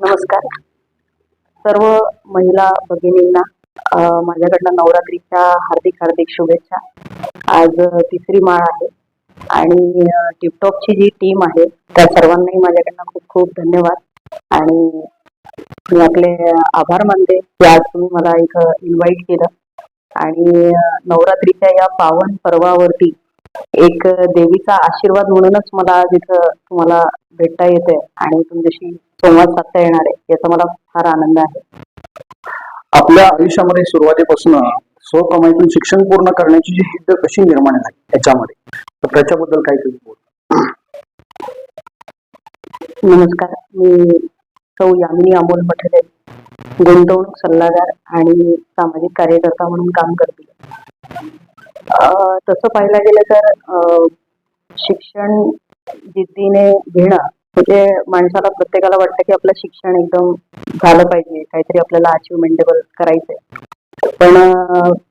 नमस्कार. सर्व महिला भगिनींना माझ्याकडनं नवरात्रीच्या हार्दिक हार्दिक शुभेच्छा. आज तिसरी माळ आहे आणि टिपटॉपची जी टीम आहे त्या सर्वांनाही माझ्याकडनं खूप खूप धन्यवाद. आणि मी आपले आभार मानते की आज तुम्ही मला इथं इन्व्हाइट केलं. आणि नवरात्रीच्या या पावन पर्वावरती एक देवीचा आशीर्वाद म्हणूनच मला इथं तुम्हाला भेटता येते आणि तुमच्याशी संवाद साधता येणार आहे याचा मला फार आनंद आहे. आपल्या आयुष्यामध्ये सुरुवातीपासून स्वकमाईतून शिक्षण पूर्ण करण्याची जी जिद्द कशी निर्माण झाली याच्यामध्ये? तर त्याच्याबद्दल काय तुम्ही बोल. नमस्कार मी सौ यामिनी अमोल पठरे गुंतवणूक सल्लागार आणि सामाजिक कार्यकर्ता म्हणून काम करते. तसं पाहायला गेलं तर शिक्षण जिद्दीने घेणं म्हणजे माणसाला प्रत्येकाला वाटतं की आपलं शिक्षण एकदम झालं पाहिजे काहीतरी आपल्याला अचिव्हमेंटेबल करायचंय. पण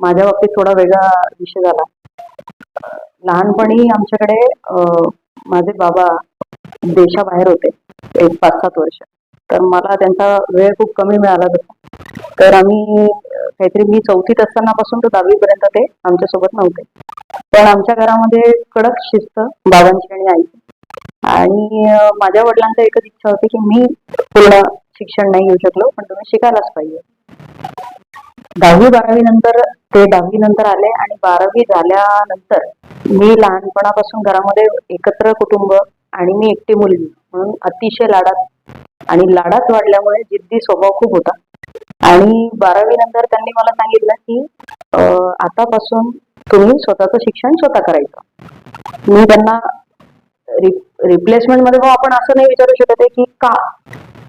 माझ्या बाबतीत थोडा वेगळा विषय झाला. लहानपणी आमच्याकडे माझे बाबा देशाबाहेर होते एक पाच सात वर्ष. तर मला त्यांचा वेळ खूप कमी मिळाला तसा. तर आम्ही काहीतरी मी चौथीत असताना पासून तर दहावी पर्यंत ते आमच्यासोबत नव्हते. पण आमच्या घरामध्ये कडक शिस्त बाबांची आणि आईची. आणि माझ्या वडिलांचा एकच इच्छा होती की मी पूर्ण शिक्षण नाही घेऊ शकलो पण तुम्ही शिकायलाच पाहिजे. दहावी बारावी नंतर ते दहावी नंतर आले आणि बारावी झाल्यानंतर मी लहानपणापासून घरामध्ये एकत्र कुटुंब आणि मी एकटी मुलगी म्हणून अतिशय लाडात आणि लाडात वाढल्यामुळे जिद्दी स्वभाव खूप होता. आणि बारावी नंतर त्यांनी मला सांगितलं की आतापासून तुम्ही स्वतःचं शिक्षण स्वतः करायचं. मी त्यांना रिप्लेसमेंटमध्ये हो, आपण असं नाही विचारू शकत आहे की का?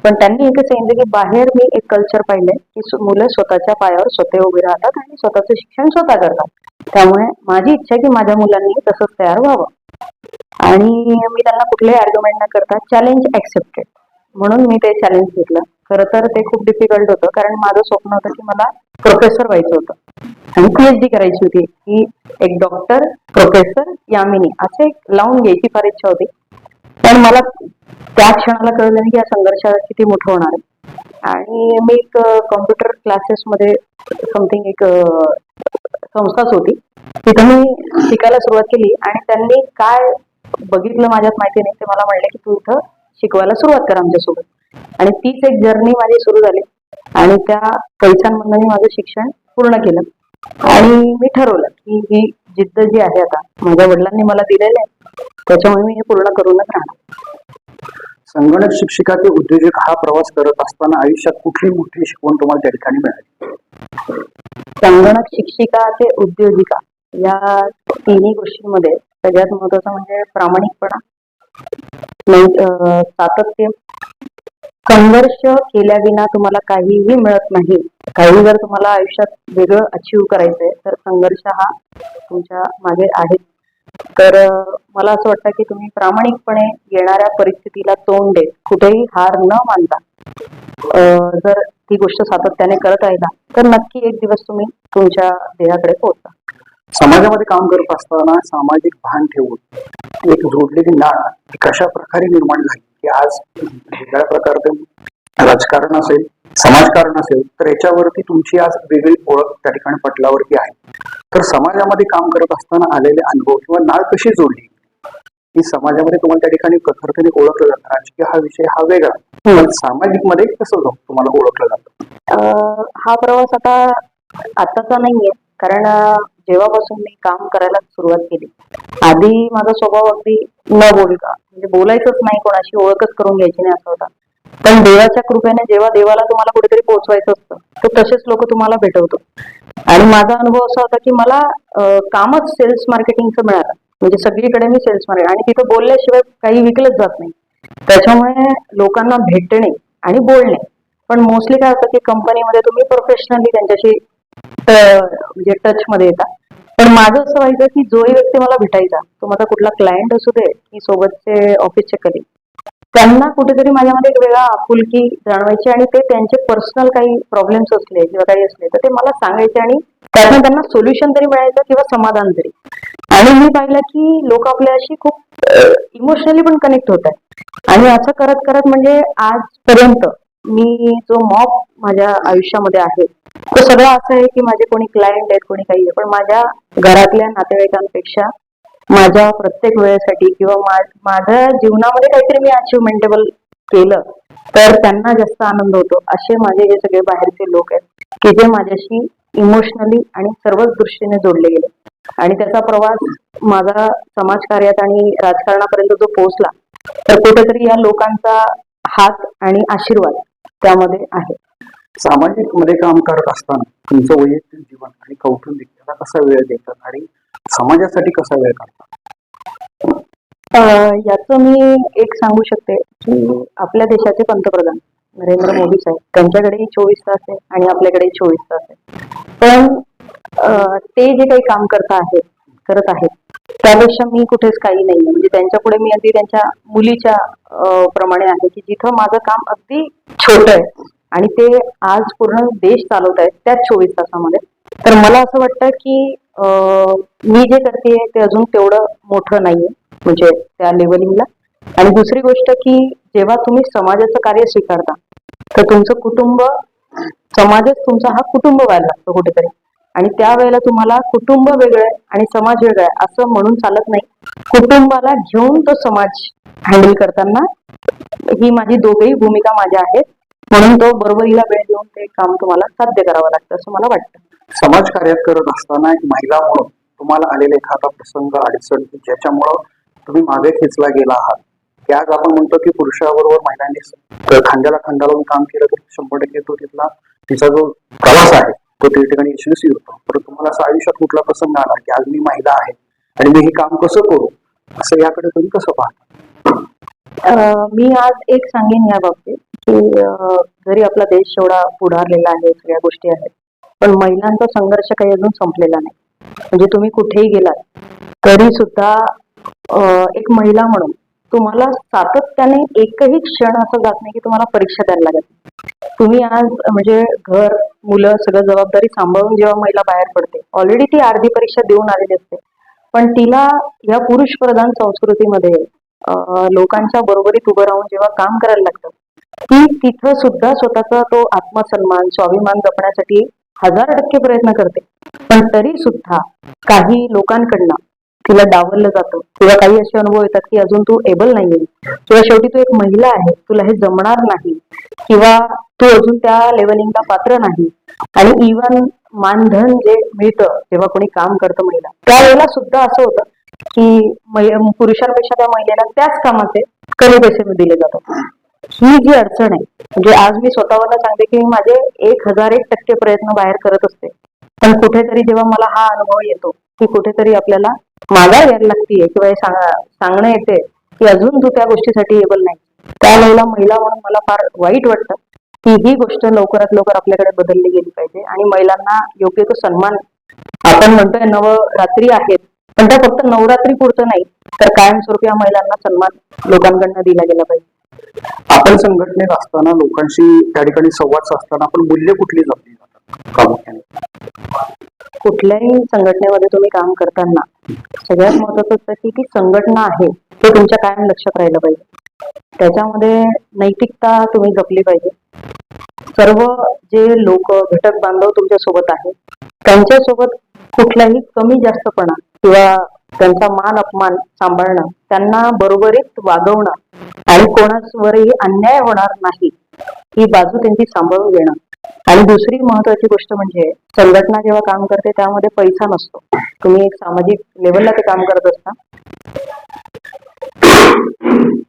पण त्यांनी एकच सांगितलं की बाहेर मी एक कल्चर पाहिलंय की मुलं स्वतःच्या पायावर स्वतः उभे राहतात आणि स्वतःचं शिक्षण स्वतः करतात. त्यामुळे माझी इच्छा आहे की माझ्या मुलांनी तसंच तयार व्हावं. आणि मी त्यांना कुठलेही आर्ग्युमेंट न करता चॅलेंज ऍक्सेप्टेड म्हणून मी ते चॅलेंज घेतलं. खरं तर ते खूप डिफिकल्ट होतं कारण माझं स्वप्न होतं की मला प्रोफेसर व्हायचं होतं. आणि पीएचडी करायची होती की एक डॉक्टर प्रोफेसर यामिनी असे एक लावून घ्यायची फार इच्छा होती. पण मला त्या क्षणाला कळलं नाही की या संघर्ष किती मोठं होणार आहे. आणि मी एक कॉम्प्युटर क्लासेस मध्ये समथिंग एक संस्थाच होती. तिथं मी शिकायला सुरुवात केली आणि त्यांनी काय बघितलं माझ्यात माहिती नाही ते मला म्हणले की तू इथं शिकवायला सुरुवात कर आमच्यासोबत. आणि तीच एक जर्नी माझी सुरू झाली. आणि त्या पैशांमधनं मी माझं शिक्षण पूर्ण केलं. आणि मी ठरवलं की ही जिद्द जी आहे आता माझ्या वडिलांनी मला दिलेली आहे त्याच्यामुळे मी हे पूर्ण करूनच राहणार. संगणक शिक्षिका ते उद्योजक हा प्रवास करत असताना आयुष्यात कुठली मोठी शिकवण तुम्हाला त्या ठिकाणी मिळाली? संगणक शिक्षिका ते उद्योजिका या तिन्ही गोष्टींमध्ये सगळ्यात महत्वाचं म्हणजे प्रामाणिकपणा. सातत्य संघर्ष केल्याविना तुम्हाला काहीही मिळत नाही. काही जर तुम्हाला आयुष्यात वेगळं अचीव करायचंय तर संघर्ष हा तुमच्या मागे आहे. तर मला असं वाटतं की तुम्ही प्रामाणिकपणे येणाऱ्या परिस्थितीला तोंड देत कुठेही हार न मानता जर ती गोष्ट सातत्याने करत राहिला तर नक्की एक दिवस तुम्ही तुमच्या ध्येयाकडे पोहोचता समाजामध्ये काम करत असताना सामाजिक भान ठेवून एक जोडलेली नाळ कशा प्रकारे निर्माण झाली? की आज वेगळ्या प्रकारचे राजकारण असेल समाजकारण असेल तर याच्यावरती तुमची आज वेगळी ओळख त्या ठिकाणी पटलावरती आहे. तर समाजामध्ये काम करत असताना आलेले अनुभव किंवा नाळ कशी जोडली? की समाजामध्ये तुम्हाला त्या ठिकाणी कथरतेने ओळखलं जातं. राजकीय हा विषय हा वेगळा. पण सामाजिकमध्ये कसं जाऊ तुम्हाला ओळखलं जातं? हा प्रवास आता आताचा नाहीये. कारण तेव्हापासून जेव्हापासून मी काम करायला सुरुवात केली. आधी माझा स्वभाव अगदी न बोलका म्हणजे बोलायचंच नाही कोणाशी ओळखच करून घ्यायची नाही असं होता. पण देवाच्या कृपेने जेव्हा देवाला तुम्हाला कुठेतरी पोहोचवायचं असतं तर तसेच लोक तुम्हाला भेटवतो. आणि माझा अनुभव असा होता की मला कामच सेल्स मार्केटिंगचं मिळालं. म्हणजे सगळीकडे मी सेल्स मार्केट आणि तिथं बोलल्याशिवाय काही विकलंच जात नाही. त्याच्यामुळे लोकांना भेटणे आणि बोलणे. पण मोस्टली काय होतं की कंपनीमध्ये तुम्ही प्रोफेशनली त्यांच्याशी म्हणजे टच मध्ये येतात पण माझं असं व्हायचं की जोही व्यक्ती मला भेटायचा तो माझा कुठला क्लायंट असू दे की सोबतचे ऑफिसचे कधी त्यांना कुठेतरी माझ्यामध्ये एक वेगळा आपुलकी जाणवायची आणि ते त्यांचे पर्सनल काही प्रॉब्लेम्स असले किंवा काही असले तर ते मला सांगायचे आणि त्यातून त्यांना सोल्युशन तरी मिळायचं किंवा समाधान तरी. आणि मी पाहिलं की लोक आपल्याशी खूप इमोशनली पण कनेक्ट होत आहेत. आणि असं करत करत म्हणजे आजपर्यंत मी जो मॉब माझ्या आयुष्यामध्ये आहे तर सगळं असं आहे की माझे कोणी क्लायंट आहेत कोणी काही आहे. पण माझ्या घरातल्या नातेवाईकांपेक्षा माझ्या प्रत्येक वेळेसाठी किंवा माझ्या जीवनामध्ये काहीतरी मी अचिव्हमेंटेबल केलं तर त्यांना जास्त आनंद होतो. असे माझे जे सगळे बाहेरचे लोक आहेत की जे माझ्याशी इमोशनली आणि सर्वच दृष्टीने जोडले गेले. आणि त्याचा प्रवास माझा समाजकार्यात आणि राजकारणापर्यंत जो पोहोचला तर कुठेतरी या लोकांचा हात आणि आशीर्वाद त्यामध्ये आहे. सामाजिकमध्ये काम करत असताना तुमचं वैयक्तिक जीवन आणि कौटुंबिक याला कसा वेळ देतात आणि समाजासाठी कसा वेळ काढतात? याचं मी एक सांगू शकते की आपल्या देशाचे पंतप्रधान नरेंद्र मोदी साहेब त्यांच्याकडेही चोवीस तास आहे आणि आपल्याकडेही चोवीस तास आहे. पण ते जे काही काम करता आहेत करत आहेत त्यापेक्षा मी कुठेच काही नाही म्हणजे त्यांच्या पुढे मी अगदी त्यांच्या मुलीच्या प्रमाणे आहे की जिथं माझं काम अगदी छोट आहे. आणि ते आज पूर्ण देश चालवत आहेत त्याच चोवीस तासामध्ये. तर मला असं वाटतं की मी जे करते ते अजून तेवढं मोठं नाहीये म्हणजे त्या लेवलिंगला आणि दुसरी गोष्ट की जेव्हा तुम्ही समाजाचं कार्य स्वीकारता तर तुमचं कुटुंब समाजच तुमचा हा कुटुंब व्हायला लागतो कुठेतरी. आणि त्यावेळेला तुम्हाला कुटुंब वेगळं आहे आणि समाज वेगळा आहे असं म्हणून चालत नाही. कुटुंबाला घेऊन तो समाज हँडल करताना ही माझी दोघेही भूमिका माझ्या आहेत. म्हणून तो बरोबरीला वेळ देऊन ते काम तुम्हाला साध्य करावं लागतं असं मला वाटतं. समाजकार्यात करत असताना एक महिला म्हणून तुम्हाला आलेला एखादा प्रसंग अडचण ज्याच्यामुळं तुम्ही मागे खेचला गेला आहात. की आज आपण म्हणतो की पुरुषाबरोबर महिलांनी खांद्याला खांदा लावून काम केलं तर शंभर टक्के तो तिथला तिचा जो प्रवास आहे तो त्या ठिकाणी यशस्वी होतो. तर तुम्हाला असा आयुष्यात कुठला प्रसंग आला की आज मी महिला आहे आणि मी हे काम कसं करू? असं याकडे तुम्ही कसं पाहता? मी आज एक सांगेन या बाबतीत की जरी आपला देश एवढा पुढारलेला आहे सगळ्या गोष्टी आहेत पण महिलांचा संघर्ष काही अजून संपलेला नाही. म्हणजे तुम्ही कुठेही गेलात तरी सुद्धा एक महिला म्हणून तुम्हाला सातत्याने एकही क्षण असं जात नाही की तुम्हाला परीक्षा द्यायला लागत तुम्ही आज म्हणजे घर मुलं सगळं जबाबदारी सांभाळून जेव्हा महिला बाहेर पडते ऑलरेडी ती अर्धी परीक्षा देऊन आलेली असते. पण तिला या पुरुष प्रधान संस्कृतीमध्ये लोकांच्या बरोबरीत उभं राहून जेव्हा काम करायला लागतं ती तिथं सुद्धा स्वतःचा तो आत्मसन्मान स्वाभिमान जपण्यासाठी हजार टक्के प्रयत्न करते. पण तरी सुद्धा काही लोकांकडनं तिला डावललं जातं किंवा काही असे अनुभव येतात की अजून तू एबल नाहीये. किंवा शेवटी तू एक महिला आहे तुला हे जमणार नाही. किंवा तू अजून त्या लेवलिंगला पात्र नाही. आणि इवन मानधन जे मिळतं जेव्हा कोणी काम करतं महिला त्यावेळेला सुद्धा असं होतं की पुरुषांपेक्षा त्या महिलेला त्याच कामाचे कमी पैसे दिले जातात. ही जी अडचण आहे म्हणजे आज मी स्वतःवरनं सांगते की मी माझे एक हजार एक टक्के प्रयत्न बाहेर करत असते. पण कुठेतरी जेव्हा मला हा अनुभव येतो की कुठेतरी आपल्याला मागा यायला लागतीये किंवा हे सांगणं येते की अजून तू त्या गोष्टीसाठी एबल नाही. त्यावेळेला महिला म्हणून मला फार वाईट वाटतं की ही गोष्ट लवकरात लवकर आपल्याकडे बदलली गेली पाहिजे. आणि महिलांना योग्य तो सन्मान आपण म्हणतोय नवरात्री आहेत पण त्या फक्त नवरात्री पुरतं नाही तर कायमस्वरूपी या महिलांना सन्मान लोकांकडनं दिला गेला पाहिजे. आपण संघटनेत असताना लोकांशी त्या ठिकाणी संवाद साधताना आपण मूल्य कुठली जपली जातात प्रामुख्याने? कुठल्याही संघटनेमध्ये तुम्ही काम करताना सगळ्यात महत्वाचं असतं की ती संघटना आहे ते तुमच्या कायम लक्षात राहिलं पाहिजे. त्याच्यामध्ये नैतिकता तुम्ही जपली पाहिजे. सर्व जे लोक घटक बांधव तुमच्यासोबत आहेत त्यांच्यासोबत कुठलाही कमी जास्तपणा किंवा त्यांचा मान अपमान सांभाळणं त्यांना बरोबरीत वागवणं आणि कोणावरही अन्याय होणार नाही ही बाजू त्यांची सांभाळून घेणं. आणि दुसरी महत्वाची गोष्ट म्हणजे संघटना जेव्हा काम करते त्यामध्ये पैसा नसतो. तुम्ही एक सामाजिक लेवलला ते काम करत असता.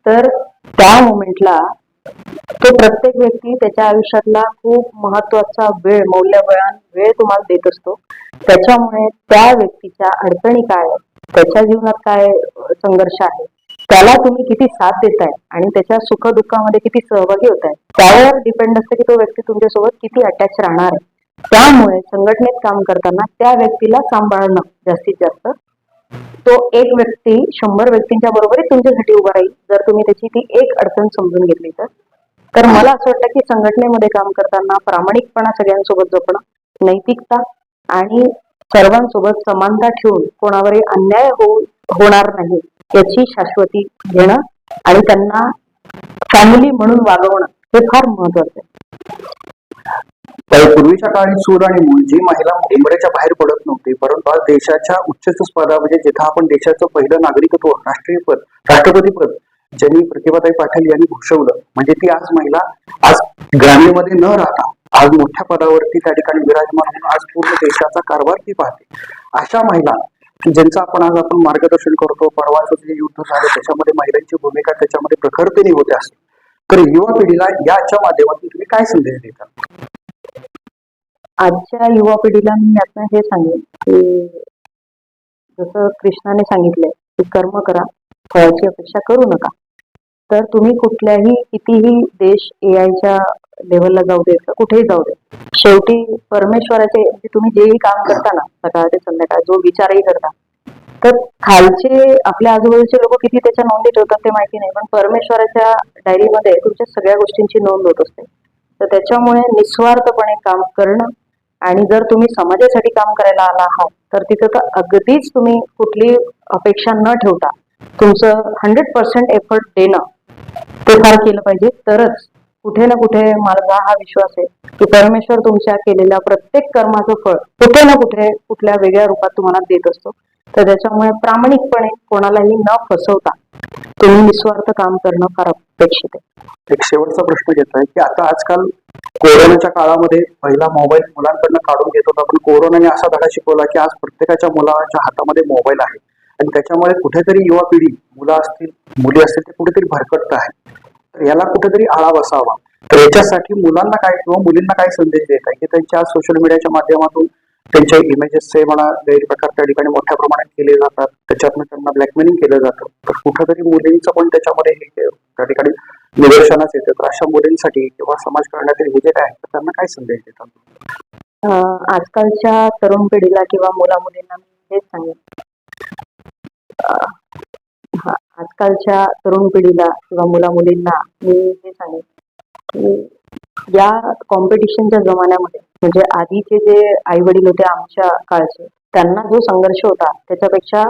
तर त्या मोमेंटला तो प्रत्येक व्यक्ती त्याच्या आयुष्यातला खूप महत्त्वाचा वेळ मौल्यवान वेळ तुम्हाला देत असतो. त्याच्यामुळे त्या व्यक्तीच्या अडचणी काय आहेत, त्याच्या जीवनात काय संघर्ष आहे? त्याला तुम्ही किती साथ देताय? आणि त्याच्या सुख दुःखामध्ये किती सहभागी होत आहे त्यावर डिपेंड असतं की तो व्यक्ती तुमच्यासोबत किती अटॅच राहणार आहे. त्यामुळे संघटनेत काम करताना त्या व्यक्तीला सांभाळणं जास्तीत जास्त तो एक व्यक्ती शंभर व्यक्तींच्या बरोबर तुमच्यासाठी उभा राहील. जर तुम्ही त्याची ती एक अडचण समजून घेतली तर. तर मला असं वाटतं की संघटनेमध्ये काम करताना प्रामाणिकपणा सगळ्यांसोबत जपणं नैतिकता आणि सर्वांसोबत समानता ठेवून कोणावरही अन्याय होऊ होणार नाही याची शाश्वती घेणं आणि त्यांना फॅमिली म्हणून वागवणं हे फार महत्वाचं आहे. पूर्वीच्या काळी सूर आणि मूल जी महिला उंबऱ्याच्या बाहेर पडत नव्हती परंतु आज देशाच्या स्पदा म्हणजे जिथं आपण देशाचं पहिलं नागरिकत्व राष्ट्रीय पद राष्ट्रपती पद ज्यांनी प्रतिभाताई पाटील यांनी भूषवलं म्हणजे ती आज महिला आज ग्रामीणमध्ये न राहता आज मोठ्या पदावरती त्या ठिकाणी विराजमान होऊन आज पूर्ण देशाचा कारभार ती पाहते. अशा महिला की ज्यांचं आपण आज आपण मार्गदर्शन करतो परवाचं जे युद्ध झालं त्याच्यामध्ये महिलांची भूमिका त्याच्यामध्ये प्रखरतेने होते असते. तर युवा पिढीला याच्या माध्यमातून तुम्ही काय संदेश देता? आजच्या युवा पिढीला मी यातनं हे सांगेन की जसं कृष्णाने सांगितलंय की कर्म करा फळाची अपेक्षा करू नका. तर तुम्ही कुठल्याही कितीही देश ए आयच्या लेवलला जाऊ दे कुठेही जाऊ दे शेवटी परमेश्वराचे म्हणजे तुम्ही जेही काम करता ना सकाळ ते संध्याकाळ जो विचारही करता तर खालचे आपल्या आजूबाजूचे लोक किती त्याच्या नोंदी ठेवतात ते माहिती नाही पण परमेश्वराच्या डायरीमध्ये तुमच्या सगळ्या गोष्टींची नोंद होत असते. तर त्याच्यामुळे निस्वार्थपणे काम करणं आणि जर तुम्ही समाजासाठी काम करायला आला आहात तर तिथं तर अगदीच तुम्ही कुठली अपेक्षा न ठेवता तुमचं हंड्रेड पर्सेंट एफर्ट देणं ते फार केलं पाहिजे. तरच कुठे ना कुठे मला हा विश्वास आहे की परमेश्वर तुमच्या केलेल्या प्रत्येक कर्माचं फळ कुठे ना कुठे कुठल्या वेगळ्या रूपात तुम्हाला देत असतो. तर त्याच्यामुळे प्रामाणिकपणे कोणालाही न फसवता तुम्ही निस्वार्थ काम करणं फार अपेक्षित आहे. एक शेवटचा प्रश्न घेत आहे की आता आजकाल कोरोनाच्या काळामध्ये पहिला मोबाईल मुलांकडनं काढून घेत होता पण कोरोनाने असा धडा शिकवला की आज प्रत्येकाच्या मुलाच्या हातामध्ये मोबाईल आहे. आणि त्याच्यामुळे कुठेतरी युवा पिढी मुलं असतील मुली असतील ते कुठेतरी भरकटत आहे तर याला कुठेतरी आळा बसावा. तर याच्यासाठी मुलांना काय किंवा मुलींना काय संदेश देत आहे? की त्यांच्या सोशल मीडियाच्या माध्यमातून त्यांचे इमेजेसचे म्हणा गैरप्रकार त्या ठिकाणी मोठ्या प्रमाणात केले जातात. त्याच्यातून त्यांना ब्लॅकमेलिंग केलं जातं. तर कुठंतरी मुलींचं पण त्याच्यामध्ये हे त्या ठिकाणी निदर्शनास येतं. तर अशा मुलींसाठी किंवा समाज हे जे काय आहे तर त्यांना काय संदेश देतात? आजकालच्या तरुण पिढीला किंवा मुला मुलींना मी हेच सांगेन. हा आजकालच्या तरुण पिढीला किंवा मुला मुलींना मी हे सांगेन की या कॉम्पिटिशनच्या जमान्यामध्ये म्हणजे आधीचे जे आई वडील होते आमच्या काळचे त्यांना जो संघर्ष होता त्याच्यापेक्षा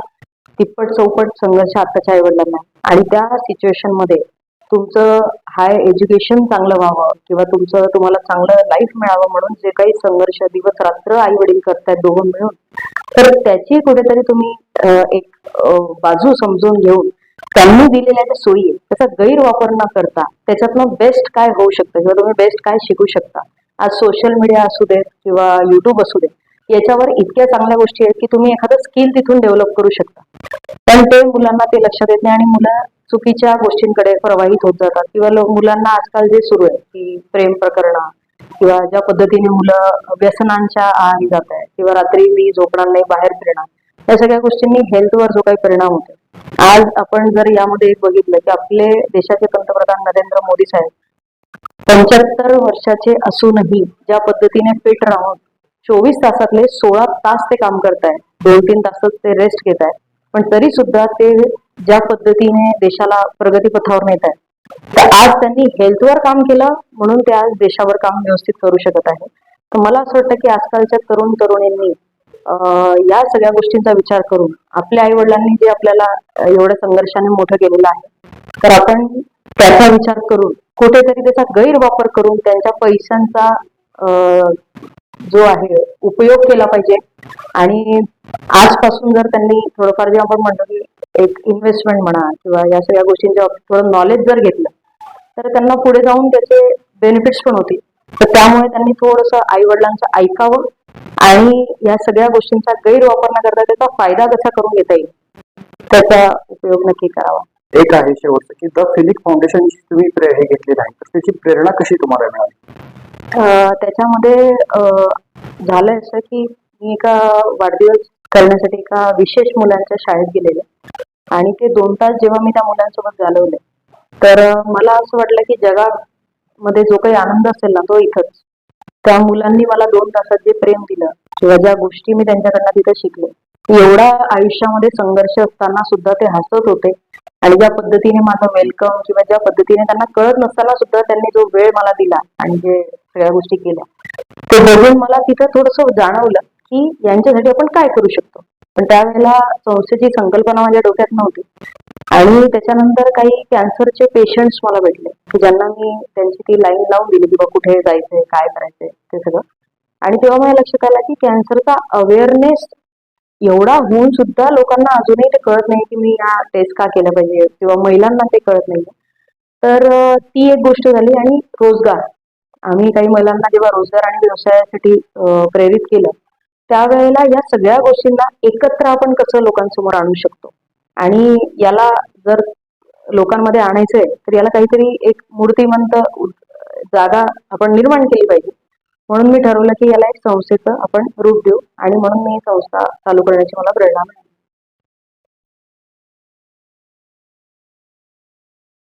तिप्पट चौपट संघर्ष आताच्या आई वडिलांना आणि त्या सिच्युएशनमध्ये तुमचं हाय एज्युकेशन चांगलं व्हावं किंवा तुमचं तुम्हाला चांगलं लाईफ मिळावं म्हणून जे काही संघर्ष दिवस रात्र आई वडील करतायत दोघं मिळून तर त्याची कुठेतरी तुम्ही एक बाजू समजून घेऊन त्यांनी दिलेल्या ज्या सोयी त्याचा गैरवापर न करता त्याच्यातनं बेस्ट काय होऊ शकतं किंवा तुम्ही बेस्ट काय शिकू शकता? आज सोशल मीडिया असू देत किंवा युट्यूब असू देत याच्यावर इतक्या चांगल्या गोष्टी आहेत की तुम्ही एखादं स्किल तिथून डेव्हलप करू शकता. पण ते मुलांना ते लक्षात येत नाही आणि मुलं चुकीच्या गोष्टींकडे प्रवाहित होत जातात. किंवा मुलांना आजकाल जे सुरू आहे की प्रेम प्रकरणं किंवा ज्या पद्धतीने मुलं व्यसनांच्या आहारी जात आहे किंवा रात्री मी झोपणार नाही बाहेर फिरणार या सगळ्या गोष्टींनी हेल्थवर जो काही परिणाम होतो. आज आपण जर यामध्ये एक बघितलं की आपले देशाचे पंतप्रधान नरेंद्र मोदी साहेब पंच्याहत्तर वर्षाचे असूनही ज्या पद्धतीने फिट राहून चोवीस तासातले सोळा तास ते काम करताय. दोन तीन तासच ते रेस्ट घेत आहे पण तरी सुद्धा ते ज्या पद्धतीने देशाला प्रगतीपथावर नेत आहे तर आज त्यांनी हेल्थवर काम केलं म्हणून ते आज देशावर काम व्यवस्थित करू शकत आहे. तर मला असं वाटतं की आजकालच्या तरुण तरुणींनी या सगळ्या गोष्टींचा विचार करून आपल्या आई वडिलांनी जे आपल्याला एवढ्या संघर्षाने मोठं केलेलं आहे तर आपण त्याचा विचार करून कुठेतरी त्याचा गैरवापर करून त्यांच्या पैशांचा जो आहे उपयोग केला पाहिजे. आणि आजपासून जर त्यांनी थोडंफार जे आपण म्हणतो की एक इन्व्हेस्टमेंट म्हणा किंवा या सगळ्या गोष्टींच्या थोडं नॉलेज जर घेतलं तर त्यांना पुढे जाऊन त्याचे बेनिफिट्स पण होतील. तर त्यामुळे त्यांनी थोडंसं आई वडिलांचं ऐकावं आणि या सगळ्या गोष्टींचा गैरवापर न करता त्याचा फायदा कसा करून घेता येईल त्याचा उपयोग नक्की करावा. एक आहे शेवटचं की द फिलिक फाउंडेशन तुम्ही हे घेतलेलं आहे तर त्याची प्रेरणा कशी तुम्हाला मिळाली? त्याच्यामध्ये झालं असं की मी एका वाढदिवस करण्यासाठी एका विशेष मुलांच्या शाळेत गेलेले. आणि ते दोन तास जेव्हा मी त्या मुलांसोबत घालवले तर मला असं वाटलं की जगामध्ये जो काही आनंद असेल ना तो इथंच. त्या मुलांनी मला दोन तासात जे प्रेम दिलं किंवा ज्या गोष्टी मी त्यांच्याकडनं तिथे शिकले एवढा आयुष्यामध्ये संघर्ष असताना सुद्धा ते हसत होते. आणि ज्या पद्धतीने माझं वेलकम किंवा ज्या पद्धतीने त्यांना कळत नसताना सुद्धा त्यांनी जो वेळ मला दिला आणि जे सगळ्या गोष्टी केल्या ते बघून मला तिथं थोडस जाणवलं की यांच्यासाठी आपण काय करू शकतो. पण त्यावेळेला संस्थेची संकल्पना माझ्या डोक्यात नव्हती. आणि त्याच्यानंतर काही कॅन्सरचे पेशंट्स मला भेटले की ज्यांना मी त्यांची ती लाईन लावून दिली की बा कुठे जायचंय काय करायचंय ते सगळं. आणि तेव्हा मला लक्षात आलं की कॅन्सरचा अवेअरनेस एवढा होऊन सुद्धा लोकांना अजूनही ते कळत नाही की मी या टेस्ट का केलं पाहिजे किंवा महिलांना ते कळत नाही. तर ती एक गोष्ट झाली आणि रोजगार. आम्ही काही महिलांना जेव्हा रोजगार आणि व्यवसायासाठी प्रेरित केलं त्यावेळेला या सगळ्या गोष्टींना एकत्र आपण कसं लोकांसमोर आणू शकतो? आणि याला जर लोकांमध्ये आणायचंय तर याला काहीतरी एक मूर्तिमंत जागा आपण निर्माण केली पाहिजे. म्हणून मी ठरवलं की याला एक संस्थेचं आपण रूप देऊ आणि म्हणून मी संस्था चालू करण्याची मला प्रेरणा मिळाली.